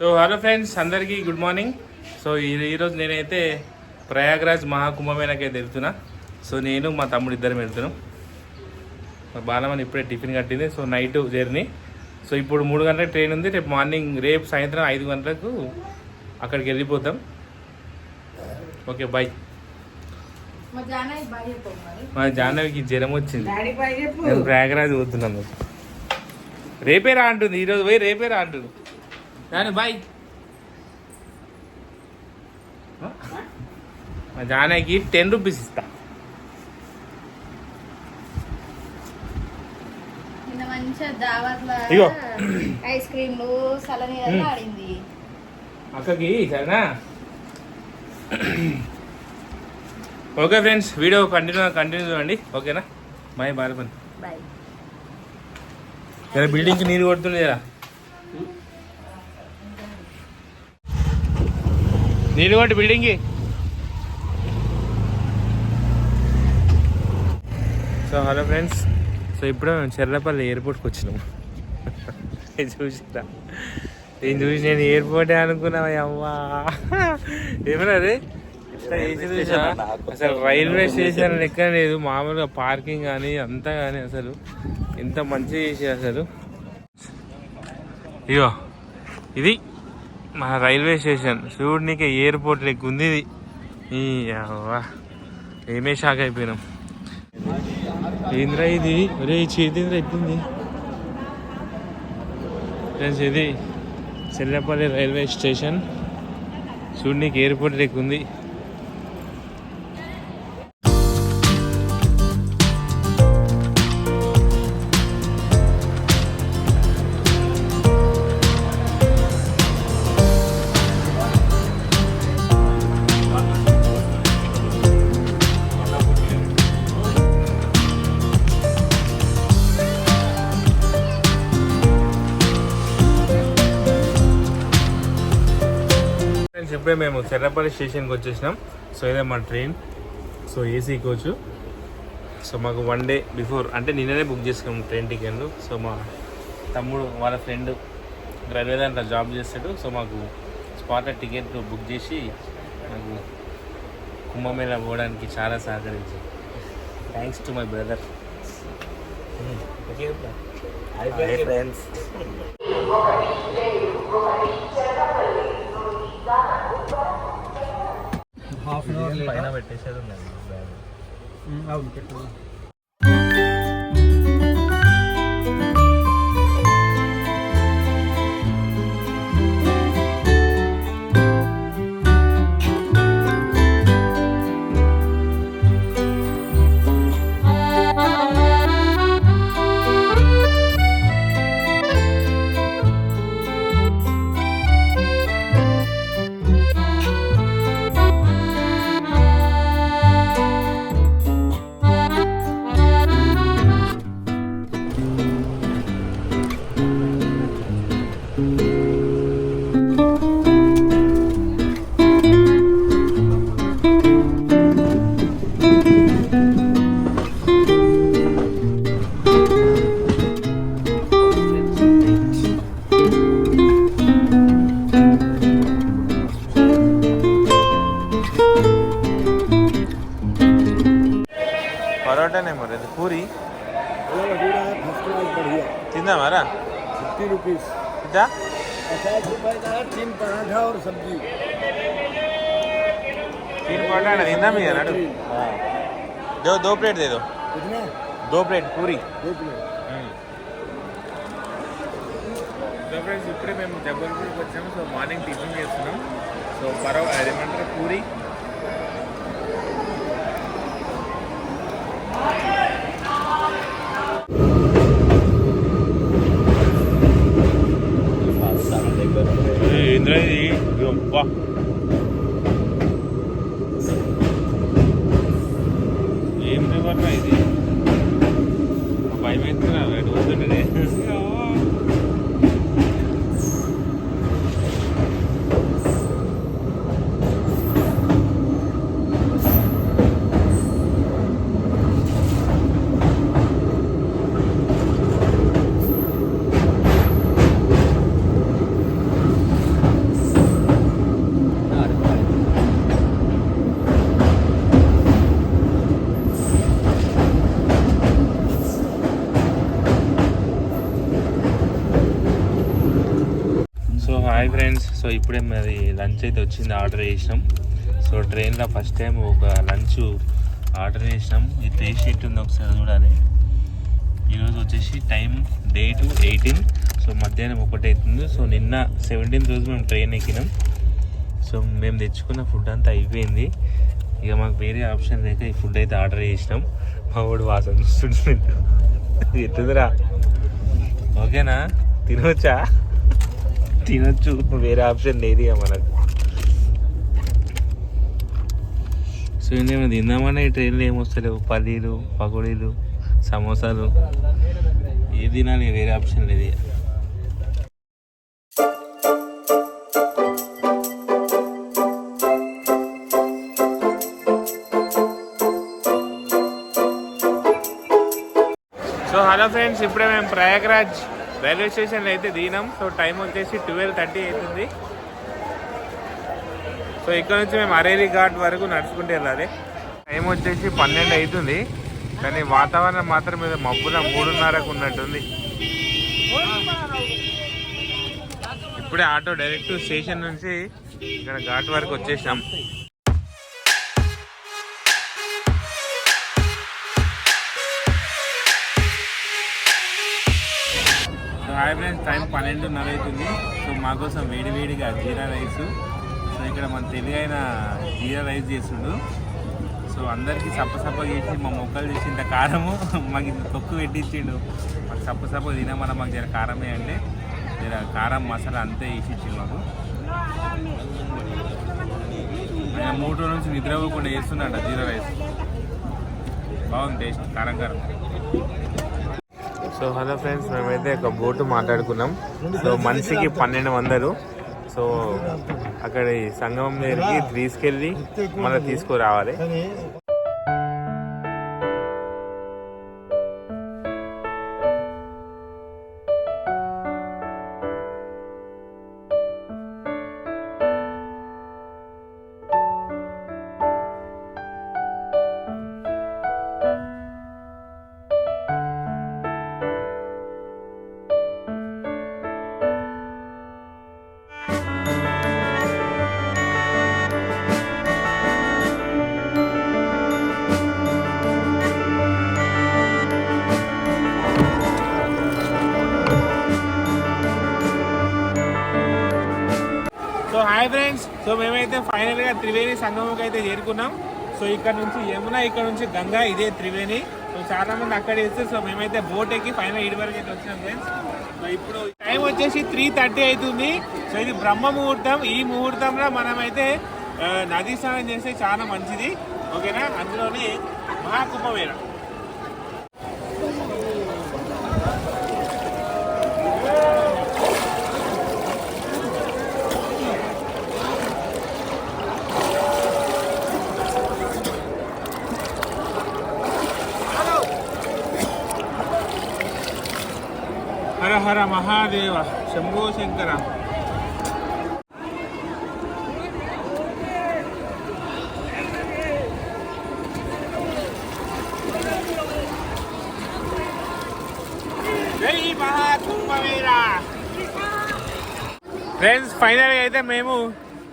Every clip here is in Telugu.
సో హలో ఫ్రెండ్స్ అందరికీ గుడ్ మార్నింగ్ సో ఈ- ఈరోజు నేనైతే ప్రయాగ్రాజ్ మహాకుంభమేళకి అయితే వెళ్తున్నా. సో నేను మా తమ్ముడు ఇద్దరం వెళ్తున్నాం. మా బాలమని ఇప్పుడే టిఫిన్ కట్టింది. సో నైట్ జర్నీ సో ఇప్పుడు మూడు గంటలకు ట్రైన్ ఉంది. రేపు మార్నింగ్ రేపు సాయంత్రం ఐదు గంటలకు అక్కడికి వెళ్ళిపోతాం. ఓకే బాయ్ మా జాహ్నవికి జ్వరం వచ్చింది. డాడీ పై చెప్పు. నేను ప్రయాగరాజ్ పోతున్నాను రేపే రా అంటుంది. ఈరోజు పోయి రేపే రా అంటుంది. కానీ బాయ్. మా జానకి టెన్ రూపీస్ ఇస్తా. ఇగో. ఐస్ క్రీమ్లు సలని. ఆడింది. అక్కకి సరేనా? Okay friends video continue continue చూడండి. ఓకేనా? బాయ్ బాయ్ బిల్డింగ్కి నీరు కొడుతుంది కొట్టి బిల్డింగ్కి సో హలో ఫ్రెండ్స్ సో ఇప్పుడే మేము చెర్లపల్లి ఎయిర్పోర్ట్కి వచ్చినాము చూసిరా? నేను చూసి నేను ఎయిర్పోర్టే అనుకున్నావా అమ్మా. ఏమన్నా అదే? అసలు రైల్వే స్టేషన్ లెక్క లేదు. మామూలుగా పార్కింగ్ కానీ అంతా కానీ అసలు. ఎంత మంచిగా చేసి అసలు. ఇగో ఇది. మా రైల్వే స్టేషన్. చూడనీకే ఎయిర్పోర్ట్ లెక్క ఉంది ఇది ఈ ఏమే షాక్ అయిపోయినాం. ఏంద్రా ఇది? ఒరే చేతింద్ర ఎట్లుంది ఫ్రెండ్స్ ఇది చెల్లపల్లి రైల్వే స్టేషన్. చూడనీకి ఎయిర్పోర్ట్ లెక్క ఉంది ఇప్పుడే మేము చెర్రపల్లి స్టేషన్కి వచ్చేసినాం. సో ఇదే మా train. So AC coach. So మాకు వన్ డే బిఫోర్ అంటే నిన్ననే బుక్ చేసుకున్నాం ట్రైన్ టికెట్లు సో మా తమ్ముడు వాళ్ళ ఫ్రెండ్ రైల్వే దాంట్లో జాబ్ చేస్తాడు. సో మాకు స్పాట్ టికెట్ బుక్ చేసి నాకు కుంభమేళ పోవడానికి చాలా సహకరించింది thanks to my brother okay friends half an hour పైన పెట్టేసేది ఉన్నది అవును పెట్టు. तीन पराठा తిందాం ఇక నడు దో దో ప్లేట్ దే దో कितना దో ప్లేట్ పూరి दो प्लेट సో ఫ్రెండ్స్ ఇప్పుడే మేము జబల్పూర్కి వచ్చాము సో మార్నింగ్ టిఫిన్ చేస్తున్నాం సో పరో అదేమంటారు పూరి ఏంద్రా ఇది ఇప్పుడే మరి లంచ్ అయితే వచ్చింది ఆర్డర్ చేసినాం. సో ట్రైన్లో ఫస్ట్ టైం ఒక లంచ్ ఆర్డర్ చేసినాం. ఇది టేస్ట్ షీట్ ఉంది ఒకసారి చూడాలి. ఈరోజు వచ్చేసి టైం డేట్ ఎయిటీన్. సో మధ్యాహ్నం ఒకటి అవుతుంది. సో నిన్న సెవెంటీన్త్ రోజు మేము ట్రైన్ ఎక్కినాం. సో మేము తెచ్చుకున్న ఫుడ్ అంతా అయిపోయింది. ఇక మాకు వేరే ఆప్షన్ లేక ఈ ఫుడ్ అయితే ఆర్డర్ చేసినాం. మా వాడు వాసన చూస్తుంటాడు ఎట్టుందిరా ఓకేనా? తినవచ్చా? తినొచ్చు. వేరే ఆప్షన్ లేదు ఇక మనకు. సో ఏమైనా తిందామన్నా ఈ ట్రైన్లో ఏమొస్తలేవు? పల్లీలు పకోడీలు సమోసాలు. ఏది తినాలి? వేరే ఆప్షన్ లేదు ఇక. సో హలో ఫ్రెండ్స్ ఇప్పుడే మేము ప్రయాగ్రాజ్ రైల్వే స్టేషన్లో అయితే దిగినాం. సో టైం వచ్చేసి ట్వెల్వ్ థర్టీ అవుతుంది. సో ఇక్కడ నుంచి మేము అరేరి ఘాట్ వరకు నడుచుకుంటూ వెళ్ళాలి. టైం వచ్చేసి పన్నెండు అవుతుంది. కానీ వాతావరణం మాత్రం మీద మబ్బున మూడున్నరకు ఉన్నట్టుంది. ఇప్పుడే ఆటో డైరెక్ట్ స్టేషన్ నుంచి ఇక్కడ ఘాట్ వరకు వచ్చేసాం హాయ్ ఫ్రెండ్స్ టైం పన్నెండున్నర అవుతుంది. సో మాకోసం వేడి వేడిగా జీరా రైస్. సో ఇక్కడ మన తెలుగైన జీరా రైస్ చేస్తుండు. సో అందరికీ సప్పసప్ప చేసి మా మొక్కలు చేసి ఇంత కారము మాకు ఇంత తొక్కు పెట్టించిండు. మాకు సప్పసప్ప తినమని తినమన్న మాకు జర కారమే అంటే జర కారం మసాలా అంతే వేసి ఇచ్చిండు మాకు. ఆయన మూడు రోజుల నుంచి నిద్రపోకుండా చేస్తున్నాడు జీరా రైస్. బాగుంది టేస్ట్ కారం కారం. సో హలో ఫ్రెండ్స్ మేమైతే ఒక బోటు మాట్లాడుకున్నాం. సో మనిషికి పన్నెండు వందలు. సో అక్కడ ఈ సంగమం దగ్గరికి తీసుకెళ్ళి మళ్ళీ తీసుకురావాలి. సో మేమైతే ఫైనల్గా త్రివేణి సంగమంకి అయితే చేరుకున్నాం. సో ఇక్కడ నుంచి యమున ఇక్కడ నుంచి గంగా ఇదే త్రివేణి. సో చాలామంది అక్కడ వేస్తే సో మేమైతే బోట్ ఎక్కి ఫైనల్ ఇడి వరకు అయితే వచ్చినాం ఫ్రెండ్స్ సో ఇప్పుడు టైం వచ్చేసి త్రీ థర్టీ అవుతుంది. సో ఇది బ్రహ్మ ముహూర్తం. ఈ ముహూర్తంలో మనమైతే నదీ స్నానం చేస్తే చాలా మంచిది. ఓకేనా? అందులోని మహాకుంభమేళ. హర మహాదేవ శంభో శంకర. ఫ్రెండ్స్ ఫైనల్గా అయితే మేము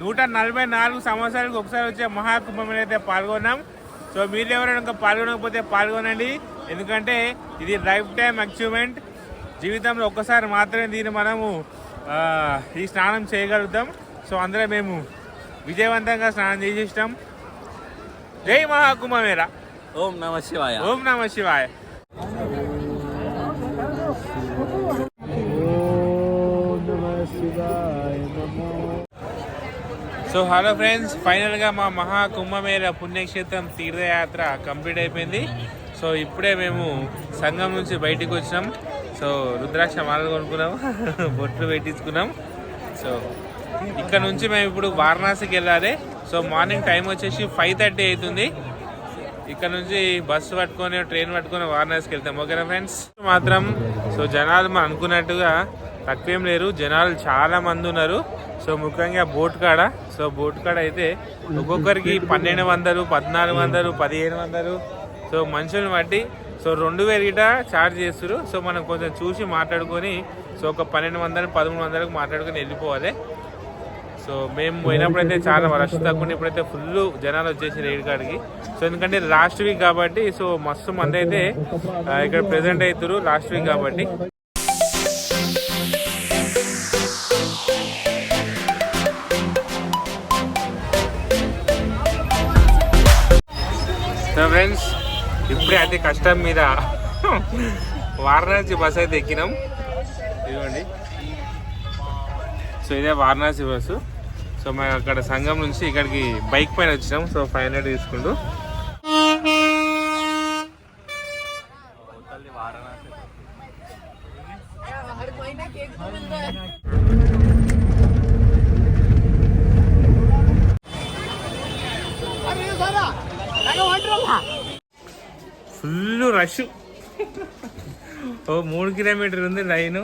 నూట నలభై నాలుగు సంవత్సరాలకు ఒకసారి వచ్చే మహాకుంభమేళ అయితే పాల్గొన్నాం. సో మీరు ఎవరైనా ఇంకా పాల్గొనకపోతే పాల్గొనండి. ఎందుకంటే ఇది లైఫ్ టైం అచీవ్మెంట్ జీవితంలో ఒక్కసారి మాత్రమే దీన్ని మనము ఈ స్నానం చేయగలుగుతాం. సో అందులో మేము విజయవంతంగా స్నానం చేసేస్తాం జై మహాకుంభమేళ. ఓం నమ శివాయ. ఓం నమ శివాయ. సో హలో ఫ్రెండ్స్ ఫైనల్గా మా మహా కుంభమేళ పుణ్యక్షేత్రం తీర్థయాత్ర కంప్లీట్ అయిపోయింది. సో ఇప్పుడే మేము సంఘం నుంచి బయటికి వచ్చినాం. సో రుద్రాక్ష మాలలు కొనుక్కున్నాము. బొట్లు పెట్టించుకున్నాం. సో ఇక్కడ నుంచి మేము ఇప్పుడు వారణాసికి వెళ్ళాలి. సో మార్నింగ్ టైం వచ్చేసి ఫైవ్ థర్టీ అవుతుంది. ఇక్కడ నుంచి బస్సు పట్టుకొని ట్రైన్ పట్టుకొని వారణాసికి వెళ్తాం. ఓకేనా ఫ్రెండ్స్? మాత్రం సో జనాలు మనం అనుకున్నట్టుగా తక్కువేం లేరు. జనాలు చాలా మంది ఉన్నారు. సో ముఖ్యంగా బోట్ కాడ. సో బోట్ కాడ అయితే ఒక్కొక్కరికి పన్నెండు వందలు పద్నాలుగు వందలు పదిహేను వందలు. సో మనుషులను బట్టి సో రెండు వేలు గిట ఛార్జ్ చేస్తారు సో మనం కొంచెం చూసి మాట్లాడుకొని సో ఒక పన్నెండు వందలు పదమూడు వందలకు మాట్లాడుకొని వెళ్ళిపోవాలి. సో మేము పోయినప్పుడైతే చాలా రష్ తక్కువ ఇప్పుడైతే ఫుల్ జనాలు వచ్చేసి రైడ్ కాడికి. సో ఎందుకంటే లాస్ట్ వీక్ కాబట్టి సో మస్తు మంది అయితే ఇక్కడ ప్రెసెంట్ అవుతారు లాస్ట్ వీక్ కాబట్టి. సో ఫ్రెండ్స్ ఇప్పుడే అతి కష్టం మీద వారణాసి బస్ అయితే ఎక్కినాం. ఇదిగోండి. సో ఇదే వారణాసి బస్సు. సో మేము అక్కడ సంఘం నుంచి ఇక్కడికి బైక్ పైన వచ్చినాం. సో ఫైవ్ హండ్రెడ్ తీసుకుంటూ ఫుల్ రష్. ఓ మూడు కిలోమీటర్ ఉంది లైన్.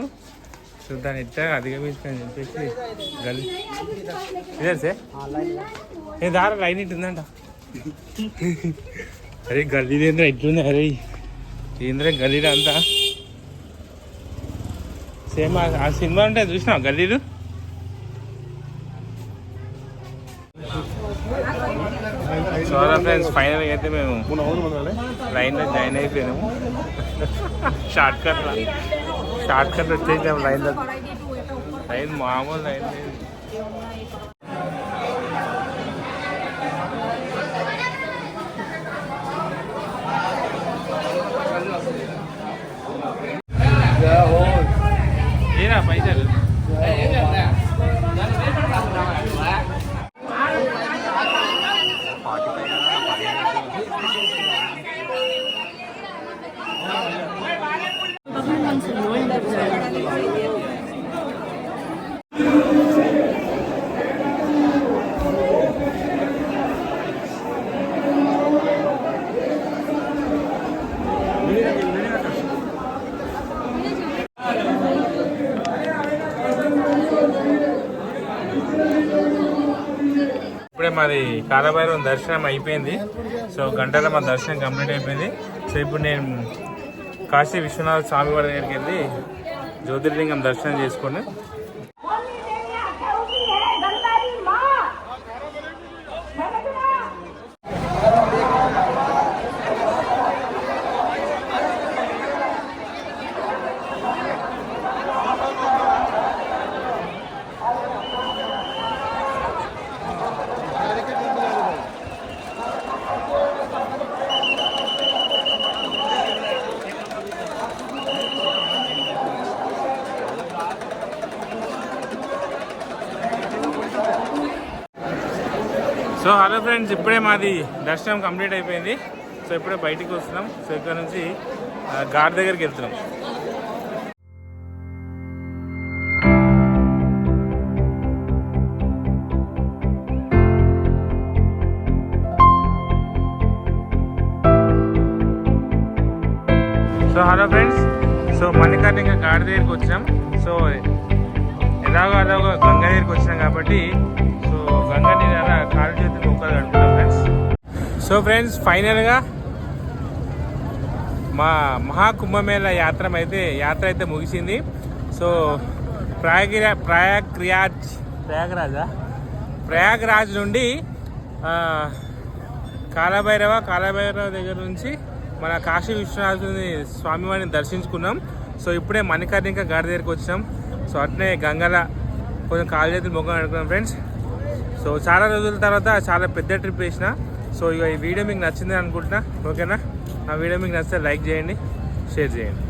చూద్దాం దాన్ని ఎట్లా అధిగమించుకొని చెప్పేసి గల్లీ ఇదే సార్ ఏ లైన్ ఇటు ఉందంట. అరే గల్లీ ఇట్లుంది అరే. ఏంద్ర గల్లీలో అంతా? సేమ్ ఆ సినిమా ఉంటే చూసినావు గల్లీలు? సోరా ఫ్రెండ్స్ ఫైనల్ అయితే మేము లైన్లో జాయిన్ అయిపోయినాము. షార్ట్ కట్ షార్ట్ కట్ వచ్చేసాము లైన్లో లైన్ మామూలు లైన్ లేదు ఏనా పైసలు ఇప్పుడే మాది కాలభైరవం దర్శనం అయిపోయింది. సో గంటలో మా దర్శనం కంప్లీట్ అయిపోయింది. సో ఇప్పుడు నేను కాశీ విశ్వనాథ స్వామి వారి దగ్గరికి వెళ్ళి జ్యోతిర్లింగం దర్శనం చేసుకొని సో హలో ఫ్రెండ్స్ ఇప్పుడే మాది దర్శనం కంప్లీట్ అయిపోయింది. సో ఇప్పుడే బయటికి వస్తున్నాం. సో ఇక్కడ నుంచి ఆ, ఘాట్ దగ్గరికి వెళ్తున్నాం. So hello friends so Manikarnika ghat దగ్గరికి వచ్చాం. సో ఎలాగో అలాగో గంగా దగ్గరికి వచ్చినాం కాబట్టి కాలు చేతులు మొక్కలు కడుపుతాం ఫ్రెండ్స్ సో ఫ్రెండ్స్ ఫైనల్గా మా మహాకుంభమేళ యాత్ర అయితే యాత్ర అయితే ముగిసింది. సో ప్రయాగ్రా ప్రయాగ్రాజ్ ప్రయాగ్రాజా? ప్రయాగ్రాజ్ నుండి కాలభైరవ కాలభైరవ దగ్గర నుంచి మన కాశీ విశ్వనాథుని స్వామివారిని దర్శించుకున్నాం. సో ఇప్పుడే మణికర్ణిక గాడి దగ్గరికి వచ్చాం సో అట్నే గంగల కొంచెం కాలు చేతులు మొక్కలు అడుగుతున్నాం ఫ్రెండ్స్ సో చాలా రోజుల తర్వాత చాలా పెద్ద ట్రిప్ వేసిన సో ఇక ఈ వీడియో మీకు నచ్చింది అనుకుంటున్నా. ఓకేనా నా? వీడియో మీకు నచ్చితే లైక్ చేయండి షేర్ చేయండి.